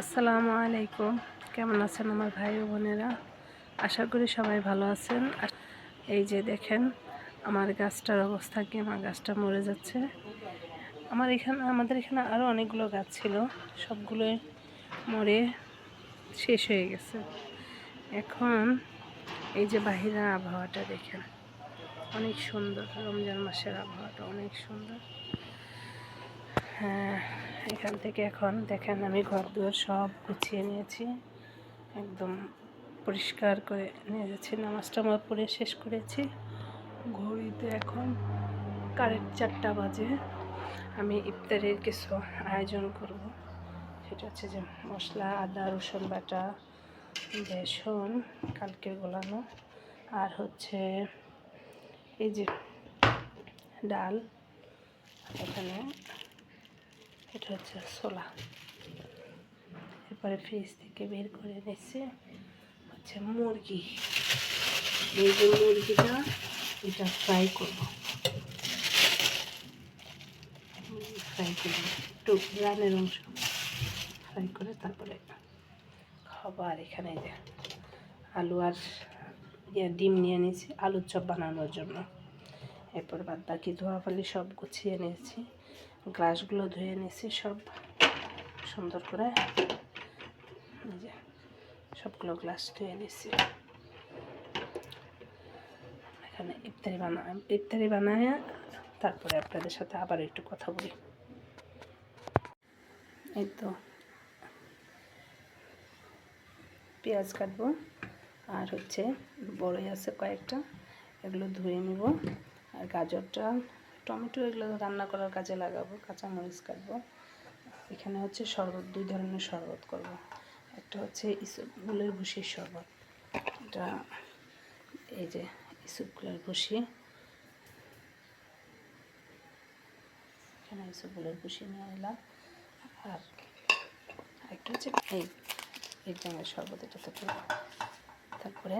আসসালামু আলাইকুম। কেমন আছেন আমার ভাই ও বোনেরা? আশা করি সবাই ভালো আছেন। এই যে দেখেন, আমার গাছটার অবস্থা কি, আমার গাছটা মরে যাচ্ছে। আমার এখানে, আমাদের এখানে আরও অনেকগুলো গাছ ছিল সবগুলো মরে শেষ হয়ে গেছে। এখন এই যে বাহিরের আবহাওয়াটা দেখেন, অনেক সুন্দর। রমজান মাসের আবহাওয়াটা অনেক সুন্দর। হ্যাঁ এখান থেকে এখন দেখেন আমি ঘর দুয়ার সব গুছিয়ে নিয়েছি। একদম পরিষ্কার করে নিয়ে যাচ্ছি, নামাজটা আমার পড়ে শেষ করেছি। ঘড়িতে এখন কারেন্ট চারটা বাজে। আমি ইফতারের কিছু আয়োজন করব। সেটা হচ্ছে যে মশলা, আদা, রসুন বাটা, বেসন, কালকে গোলানো। আর হচ্ছে এই যে ডাল, এখানে এটা হচ্ছে ছোলা। এরপরে ফ্রিজ থেকে বের করে নিচ্ছে হচ্ছে মুরগি। এই যে মুরগিটা, এটা ফ্রাই করব। ফ্রাই করব। একটু রানের অংশ। ফ্রাই করে তারপরে খাব। আর এখানে যে আলু আর ইয়ে ডিম নিয়ে নিয়েছি, আলুর চপ বানানোর জন্য। এরপর বাদ বাকি ধোয়াফালি সব গুছিয়ে নিয়েছি। গ্লাসগুলো ধুয়ে নিয়েছি সব। সুন্দর করে। সবগুলো গ্লাস ধুয়ে নিয়েছি এখানে ইফতারি বানা, ইফতারি বানায়, তারপরে আপনাদের সাথে আবার একটু কথা বলি। এই তো, পেঁয়াজ কাটবো। আর হচ্ছে বড়ই আছে কয়েকটা, এগুলো ধুয়ে নেব। আর গাজরটা টমেটো এগুলো রান্না করার কাজে লাগাবো, কাঁচামরিচ কাটবো। এখানে হচ্ছে শরবত, দুই ধরনের শরবত করব। একটা হচ্ছে ইসুপগুলের ভুসির শরবত, এটা এই যে ইসুপগুলের ভুসি এখানে ইসুপগুলের ভুসি নিয়ে এলাম। আর একটা হচ্ছে এই এই জামের শরবত, এটা তারপরে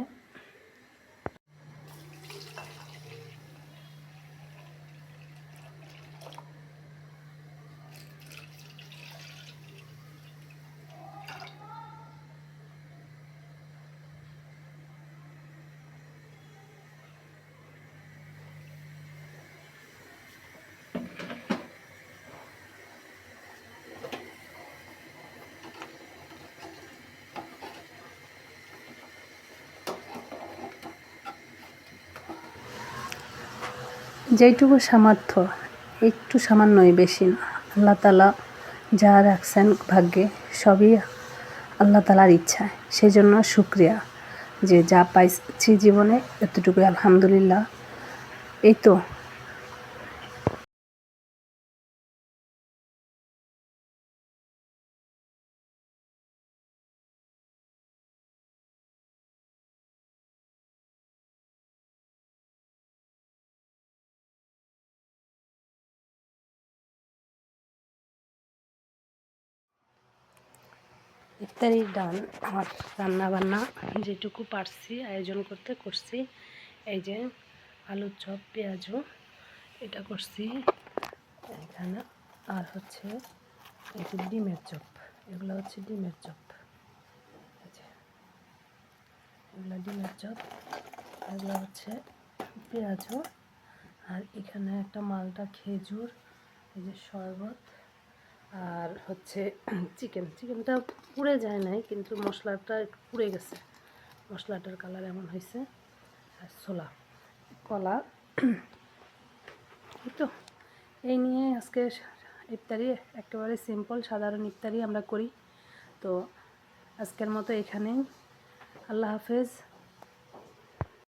যেইটুকু সামর্থ্য, একটু সামান্যই বেশি না। আল্লাহ তালা যা রাখছেন ভাগ্যে সবই আল্লাহ তালার ইচ্ছায় সেই জন্য শুক্রিয়া যে যা পাইছি জীবনে এতটুকুই। আলহামদুলিল্লাহ। এই তো ইফতারির ডান আমার রান্না বান্না যেটুকু পারছি, আয়োজন করতে করছি। এই যে আলুর চপ, পেঁয়াজও এটা করছি এখানে। আর হচ্ছে এই যে ডিমের চপ, এগুলো হচ্ছে ডিমের চপ। এগুলো ডিমের চপ, এগুলো হচ্ছে পেঁয়াজও। আর এখানে একটা মালটা খেজুর, এই যে শরবত। আর হচ্ছে চিকেন। চিকেনটা পুড়ে যায় নাই, কিন্তু মশলাটা একটু পুড়ে গেছে। মশলাটার কালার এমন হয়েছে আর ছোলা। কলা। এই তো, এই নিয়ে আজকে ইফতারি একেবারে সিম্পল সাধারণ ইফতারি আমরা করি। তো আজকের মতো এখানেই। আল্লাহ হাফেজ।